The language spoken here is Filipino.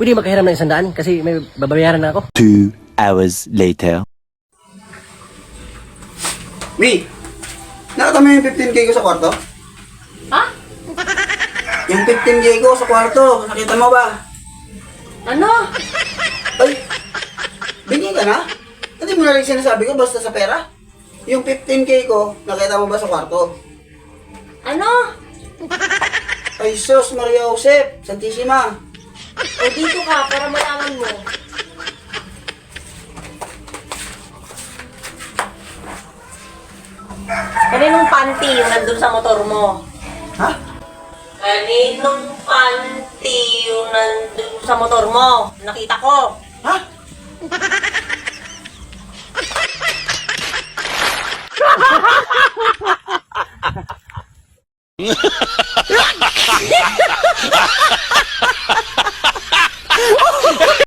Pwede makahiram ng isang daan kasi may babayaran na ako. Two hours later. Mi, nakita mo yung 15k ko sa kwarto? Ha? Yung 15k ko sa kwarto, nakita mo ba? Ano? Ay, bingi ka na? Hindi mo na rin sinasabi ko basta sa pera? Yung 15k ko, nakita mo ba sa kwarto? Ano? Ay, sus, Maria Josep, Santissima. O dito ka para malaman mo. Kaninong panty yung nandun sa motor mo? Ha? Kaninong panty yung nandun sa motor mo? Nakita ko. Ha?